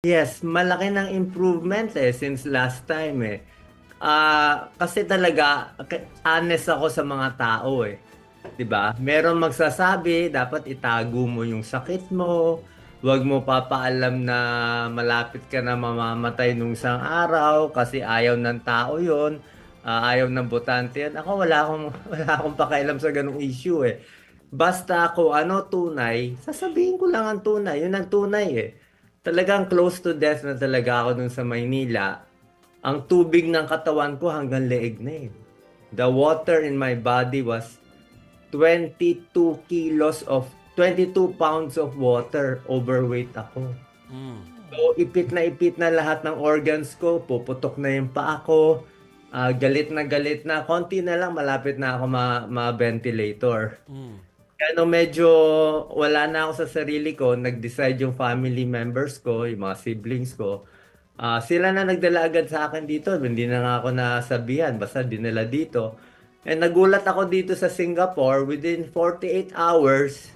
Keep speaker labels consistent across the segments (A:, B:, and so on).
A: Yes, malaki ng improvement eh since last time eh. Ah, kasi talaga honest ako sa mga tao eh. 'Di ba? Meron magsasabi, dapat itago mo yung sakit mo. Huwag mo papaalam na malapit ka na mamamatay nung isang araw kasi ayaw ng tao 'yon. Ah, ayaw ng botante yan. Ako wala akong wala akong pakialam sa ganung issue eh. Basta ako ano tunay, sasabihin ko lang ang tunay. Yun ang tunay eh talagang close to death na talaga ako dun sa Maynila. Ang tubig ng katawan ko hanggang leeg na eh. The water in my body was 22 kilos of 22 pounds of water. Overweight ako.
B: Mm.
A: So, ipit na ipit na lahat ng organs ko. Puputok na yung paa ko. Ah, galit na galit na. Konti na lang, malapit na ako ma- ma-ventilator.
B: Mm.
A: Kaya nung medyo wala na ako sa sarili ko, nag-decide yung family members ko, yung mga siblings ko. Ah, sila na nagdala agad sa akin dito. Hindi na nga ako nasabihan, basta dinala dito. And nagulat ako dito sa Singapore, within 48 hours,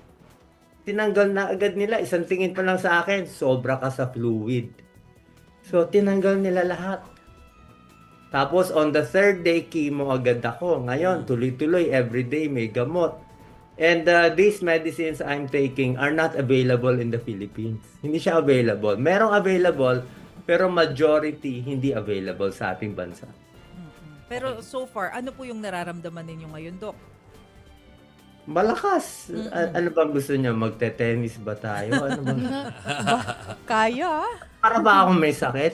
A: tinanggal na agad nila. Isang tingin pa lang sa akin, sobra ka sa fluid. So, tinanggal nila lahat. Tapos, on the third day, chemo agad ako. Ngayon, tuloy-tuloy, everyday may gamot. And uh, these medicines I'm taking are not available in the Philippines. Hindi siya available. Merong available, pero majority hindi available sa ating bansa.
C: Pero so far, ano po yung nararamdaman ninyo ngayon, Dok?
A: Malakas. A- ano bang gusto niyo? Magte-tennis ba tayo? Ano ba?
C: Kaya.
A: Para ba akong may sakit?